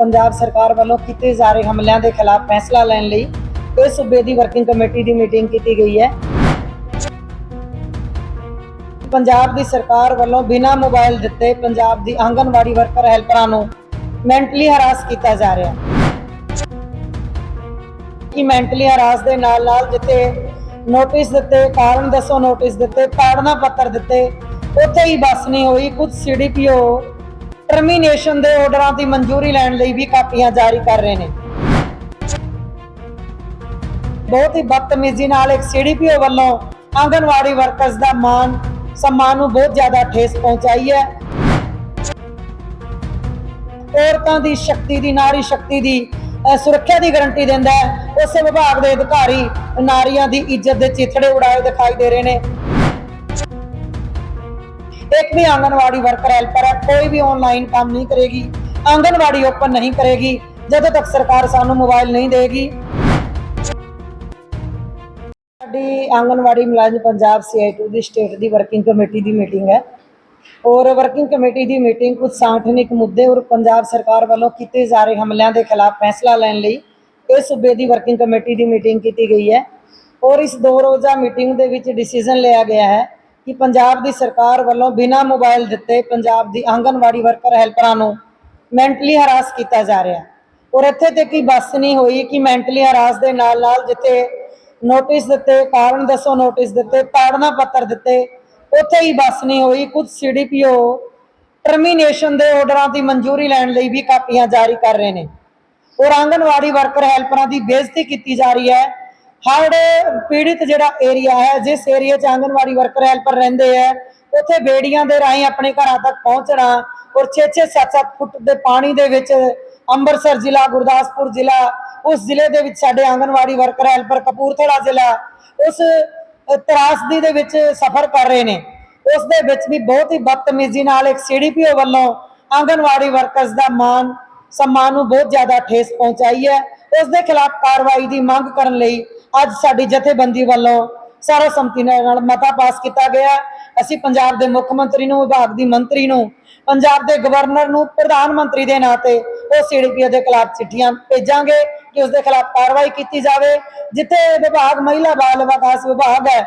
ਪੰਜਾਬ ਸਰਕਾਰ ਵੱਲੋਂ ਕੀਤੇ ਜਾ ਰਹੇ ਹਮਲਿਆਂ ਦੇ ਖਿਲਾਫ ਫੈਸਲਾ ਲੈਣ ਲਈ ਇਸ ਸੂਬੇ ਦੀ ਵਰਕਿੰਗ ਕਮੇਟੀ ਦੀ ਮੀਟਿੰਗ ਕੀਤੀ ਗਈ ਹੈ। ਪੰਜਾਬ ਦੀ ਸਰਕਾਰ ਵੱਲੋਂ ਬਿਨਾਂ ਮੋਬਾਈਲ ਦਿੱਤੇ ਪੰਜਾਬ ਦੀ ਆਂਗਨਵਾੜੀ ਵਰਕਰ ਹੈਲਪਰਾਂ ਨੂੰ ਮੈਂਟਲੀ ਹਰਾਸ ਕੀਤਾ ਜਾ ਰਿਹਾ। ਕਿ ਮੈਂਟਲੀ ਹਰਾਸ ਦੇ ਨਾਲ ਨਾਲ ਜਿੱਥੇ ਨੋਟਿਸ ਦਿੱਤੇ, ਕਾਰਨ ਦੱਸੋ ਨੋਟਿਸ ਦਿੱਤੇ, ਪਾੜਨਾ ਪੱਤਰ ਦਿੱਤੇ, ਉੱਥੇ ਹੀ ਬਸ ਨਹੀਂ ਹੋਈ ਕੁਝ ਸੀਡੀਪੀਓ ਟਰਮੀਨੇਸ਼ਨ ਦੇ ਆਰਡਰਾਂ ਦੀ ਮਨਜ਼ੂਰੀ ਲੈਣ ਲਈ ਵੀ ਕਾਪੀਆਂ ਜਾਰੀ ਕਰ ਰਹੇ ਨੇ। ਬਹੁਤ ਹੀ ਬਦਤਮੀਜ਼ੀ ਨਾਲ ਇੱਕ ਸੀਡੀਪੀਓ ਵੱਲੋਂ ਆਂਗਨਵਾੜੀ ਵਰਕਰਸ ਦਾ ਮਾਨ ਸਨਮਾਨ ਨੂੰ ਬਹੁਤ ਜ਼ਿਆਦਾ ਠੇਸ ਪਹੁੰਚਾਈ ਹੈ। ਔਰਤਾਂ ਦੀ ਸ਼ਕਤੀ ਦੀ, ਨਾਰੀ ਸ਼ਕਤੀ ਦੀ ਸੁਰੱਖਿਆ ਦੀ ਗਾਰੰਟੀ ਦਿੰਦਾ ਹੈ। ਉਸੇ ਵਿਭਾਗ ਦੇ ਅਧਿਕਾਰੀ ਨਾਰੀਆਂ ਦੀ ਇੱਜ਼ਤ ਦੇ ਚਿਥੜੇ ਉਡਾਏ ਦਿਖਾਈ ਦੇ ਰਹੇ ਨੇ। ਇੱਕ ਵੀ ਆਂਗਨਵਾੜੀ ਵਰਕਰ ਹੈਲਪਰ ਹੈ ਕੋਈ ਵੀ ਆਨਲਾਈਨ ਕੰਮ ਨਹੀਂ ਕਰੇਗੀ, ਆਂਗਨਵਾੜੀ ਓਪਨ ਨਹੀਂ ਕਰੇਗੀ, ਜਦੋਂ ਤੱਕ ਸਰਕਾਰ ਸਾਨੂੰ ਮੋਬਾਈਲ ਨਹੀਂ ਦੇਗੀ। ਸਾਡੀ ਆਂਗਨਵਾੜੀ ਮੁਲਾਜ਼ਮ ਪੰਜਾਬ ਸੀਆਈਟੂ ਦੀ ਸਟੇਟ ਦੀ ਵਰਕਿੰਗ ਕਮੇਟੀ ਦੀ ਮੀਟਿੰਗ ਹੈ। ਔਰ ਵਰਕਿੰਗ ਕਮੇਟੀ ਦੀ ਮੀਟਿੰਗ ਕੁਝ ਸੰਗਠਨਿਕ ਮੁੱਦੇ ਔਰ ਪੰਜਾਬ ਸਰਕਾਰ ਵੱਲੋਂ ਕੀਤੇ ਜਾ ਰਹੇ ਹਮਲਿਆਂ ਦੇ ਖਿਲਾਫ ਫੈਸਲਾ ਲੈਣ ਲਈ ਇਸ ਸੂਬੇ ਦੀ ਵਰਕਿੰਗ ਕਮੇਟੀ ਦੀ ਮੀਟਿੰਗ ਕੀਤੀ ਗਈ ਹੈ। ਔਰ ਇਸ ਦੋ ਰੋਜ਼ਾ ਮੀਟਿੰਗ ਦੇ ਵਿੱਚ ਡਿਸੀਜਨ ਲਿਆ ਗਿਆ ਹੈ। ਕਿ ਪੰਜਾਬ ਦੀ ਸਰਕਾਰ ਵੱਲੋਂ ਬਿਨਾਂ ਮੋਬਾਈਲ ਦਿੱਤੇ ਪੰਜਾਬ ਦੀ ਆਂਗਨਵਾੜੀ ਵਰਕਰ ਹੈਲਪਰਾਂ ਨੂੰ ਮੈਂਟਲੀ ਹਰਾਸ ਕੀਤਾ ਜਾ ਰਿਹਾ ਔਰ ਇੱਥੇ ਤੱਕ ਹੀ ਬਸ ਨਹੀਂ ਹੋਈ ਕਿ ਮੈਂਟਲੀ ਹਰਾਸ ਦੇ ਨਾਲ ਨਾਲ ਜਿੱਥੇ ਨੋਟਿਸ ਦਿੱਤੇ, ਕਾਰਨ ਦੱਸੋ ਨੋਟਿਸ ਦਿੱਤੇ, ਤਾੜਨਾ ਪੱਤਰ ਦਿੱਤੇ, ਉੱਥੇ ਹੀ ਬਸ ਨਹੀਂ ਹੋਈ। ਕੁਝ ਸੀਡੀਪੀਓ ਟਰਮੀਨੇਸ਼ਨ ਦੇ ਆਰਡਰਾਂ ਦੀ ਮਨਜ਼ੂਰੀ ਲੈਣ ਲਈ ਵੀ ਕਾਪੀਆਂ ਜਾਰੀ ਕਰ ਰਹੇ ਨੇ। ਔਰ ਆਂਗਨਵਾੜੀ ਵਰਕਰ ਹੈਲਪਰਾਂ ਦੀ ਬੇਇੱਜ਼ਤੀ ਕੀਤੀ ਜਾ ਰਹੀ ਹੈ। ਹੜ ਪੀੜਿਤ ਜਿਹੜਾ ਏਰੀਆ ਹੈ, ਜਿਸ ਏਰੀਆ 'ਚ ਆਂਗਨਵਾੜੀ ਵਰਕਰ ਹੈਲਪਰ ਰਹਿੰਦੇ ਹੈ, ਉੱਥੇ ਬੇੜੀਆਂ ਦੇ ਰਾਹੀਂ ਆਪਣੇ ਘਰਾਂ ਤੱਕ ਪਹੁੰਚਣਾ ਔਰ 6-6 7-7 ਫੁੱਟ ਦੇ ਪਾਣੀ ਦੇ ਵਿੱਚ ਅੰਮ੍ਰਿਤਸਰ ਜ਼ਿਲ੍ਹਾ, ਗੁਰਦਾਸਪੁਰ ਜ਼ਿਲ੍ਹਾ, ਉਸ ਜ਼ਿਲ੍ਹੇ ਦੇ ਵਿੱਚ ਸਾਡੇ ਆਂਗਨਵਾੜੀ ਵਰਕਰ ਹੈਲਪਰ ਕਪੂਰਥਲਾ ਜ਼ਿਲ੍ਹਾ, ਉਸ ਤਰਾਸਦੀ ਦੇ ਵਿੱਚ ਸਫ਼ਰ ਕਰ ਰਹੇ ਨੇ। ਉਸ ਦੇ ਵਿੱਚ ਵੀ ਬਹੁਤ ਹੀ ਬਦਤਮੀਜ਼ੀ ਨਾਲ ਇੱਕ ਸੀਡੀਪੀਓ ਵੱਲੋਂ ਆਂਗਨਵਾੜੀ ਵਰਕਰਸ ਦਾ ਮਾਨ ਸਨਮਾਨ ਨੂੰ ਬਹੁਤ ਜ਼ਿਆਦਾ ਠੇਸ ਪਹੁੰਚਾਈ ਹੈ। ਉਸ ਦੇ ਖਿਲਾਫ ਕਾਰਵਾਈ ਦੀ ਮੰਗ ਕਰਨ ਲਈ ਅੱਜ ਸਾਡੀ ਜਥੇਬੰਦੀ ਵੱਲੋਂ ਸਾਰਾ ਸੰਮਤੀ ਨਾਲ ਮਤਾ ਪਾਸ ਕੀਤਾ ਗਿਆ। ਅਸੀਂ ਪੰਜਾਬ ਦੇ ਮੁੱਖ ਮੰਤਰੀ ਨੂੰ, ਵਿਭਾਗ ਦੀ ਮੰਤਰੀ ਨੂੰ, ਪੰਜਾਬ ਦੇ ਗਵਰਨਰ ਨੂੰ, ਪ੍ਰਧਾਨ ਮੰਤਰੀ ਦੇ ਨਾਂ ਤੇ ਉਹ ਸੀਡੀਪੀਓ ਦੇ ਖਿਲਾਫ ਚਿੱਠੀਆਂ ਭੇਜਾਂਗੇ ਕਿ ਉਸ ਦੇ ਖਿਲਾਫ ਕਾਰਵਾਈ ਕੀਤੀ ਜਾਵੇ, ਜਿੱਥੇ ਵਿਭਾਗ ਮਹਿਲਾ ਬਾਲ ਵਿਕਾਸ ਵਿਭਾਗ ਹੈ,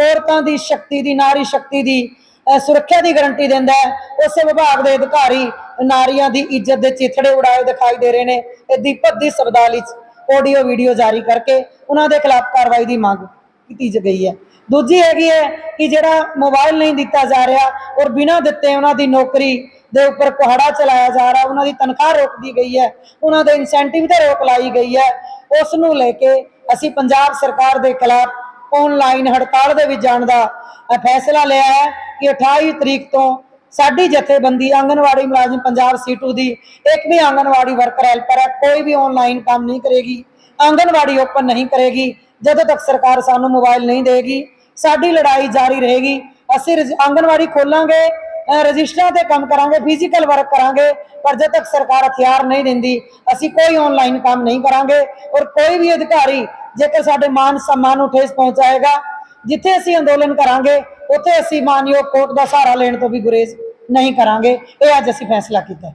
ਔਰਤਾਂ ਦੀ ਸ਼ਕਤੀ ਦੀ, ਨਾਰੀ ਸ਼ਕਤੀ ਦੀ ਸੁਰੱਖਿਆ ਦੀ ਗਾਰੰਟੀ ਦਿੰਦਾ ਹੈ। ਉਸੇ ਵਿਭਾਗ ਦੇ ਅਧਿਕਾਰੀ ਨਾਰੀਆਂ ਦੀ ਇੱਜ਼ਤ ਦੇ ਚਿਥੜੇ ਉਡਾਏ ਦਿਖਾਈ ਦੇ ਰਹੇ ਨੇ ਇਹ ਦੀਪਕ ਦੀ ਸਬਦਾਲੀ ਆਡੀਓ ਵੀਡੀਓ ਜਾਰੀ ਕਰਕੇ ਉਹਨਾਂ ਦੇ ਖਿਲਾਫ ਕਾਰਵਾਈ ਦੀ ਮੰਗ ਕੀਤੀ ਗਈ ਹੈ। ਦੂਜੀ ਹੈਗੀ ਹੈ ਕਿ ਜਿਹੜਾ ਮੋਬਾਈਲ ਨਹੀਂ ਦਿੱਤਾ ਜਾ ਰਿਹਾ ਔਰ ਬਿਨਾਂ ਦਿੱਤੇ ਉਹਨਾਂ ਦੀ ਨੌਕਰੀ ਦੇ ਉੱਪਰ ਕੁਹਾੜਾ ਚਲਾਇਆ ਜਾ ਰਿਹਾ, ਉਹਨਾਂ ਦੀ ਤਨਖਾਹ ਰੋਕਦੀ ਗਈ ਹੈ, ਉਹਨਾਂ ਦੇ ਇਨਸੈਂਟਿਵ ਤੇ ਰੋਕ ਲਾਈ ਗਈ ਹੈ, ਉਸ ਨੂੰ ਲੈ ਕੇ ਅਸੀਂ ਪੰਜਾਬ ਸਰਕਾਰ ਦੇ ਖਿਲਾਫ ਆਨਲਾਈਨ ਹੜਤਾਲ ਦੇ ਵਿੱਚ ਜਾਣ ਦਾ ਫੈਸਲਾ ਲਿਆ ਹੈ ਕਿ 28 ਤਰੀਕ ਤੋਂ ਸਾਡੀ ਜਥੇਬੰਦੀ ਆਂਗਨਵਾੜੀ ਮੁਲਾਜ਼ਮ ਪੰਜਾਬ ਸੀਟੂ ਦੀ, ਇੱਕ ਵੀ ਆਂਗਨਵਾੜੀ ਵਰਕਰ ਹੈਲਪਰ ਹੈ, ਕੋਈ ਵੀ ਆਨਲਾਈਨ ਕੰਮ ਨਹੀਂ ਕਰੇਗੀ, ਆਂਗਨਵਾੜੀ ਓਪਨ ਨਹੀਂ ਕਰੇਗੀ, ਜਦੋਂ ਤੱਕ ਸਰਕਾਰ ਸਾਨੂੰ ਮੋਬਾਈਲ ਨਹੀਂ ਦੇਗੀ, ਸਾਡੀ ਲੜਾਈ ਜਾਰੀ ਰਹੇਗੀ, ਅਸੀਂ ਰਜ- ਆਂਗਨਵਾੜੀ ਖੋਲਾਂਗੇ ਰਜਿਸਟਰਾਂ ਤੇ ਕੰਮ ਕਰਾਂਗੇ ਫਿਜ਼ੀਕਲ ਵਰਕ ਕਰਾਂਗੇ, ਪਰ ਜਦ ਤੱਕ ਸਰਕਾਰ ਹਥਿਆਰ ਨਹੀਂ ਦਿੰਦੀ, ਅਸੀਂ ਕੋਈ ਆਨਲਾਈਨ ਕੰਮ ਨਹੀਂ ਕਰਾਂਗੇ, ਔਰ ਕੋਈ ਵੀ ਅਧਿਕਾਰੀ ਜੇਕਰ ਸਾਡੇ ਮਾਨ ਸਨਮਾਨ ਨੂੰ ਠੇਸ ਪਹੁੰਚਾਏਗਾ, ਜਿੱਥੇ ਅਸੀਂ ਅੰਦੋਲਨ ਕਰਾਂਗੇ ਉੱਥੇ ਅਸੀਂ ਮਾਨਯੋਗ ਕੋਰਟ ਦਾ ਸਹਾਰਾ ਲੈਣ ਤੋਂ ਵੀ ਗੁਰੇਜ਼ ਨਹੀਂ ਕਰਾਂਗੇ। ਇਹ ਅੱਜ ਅਸੀਂ ਫੈਸਲਾ ਕੀਤਾ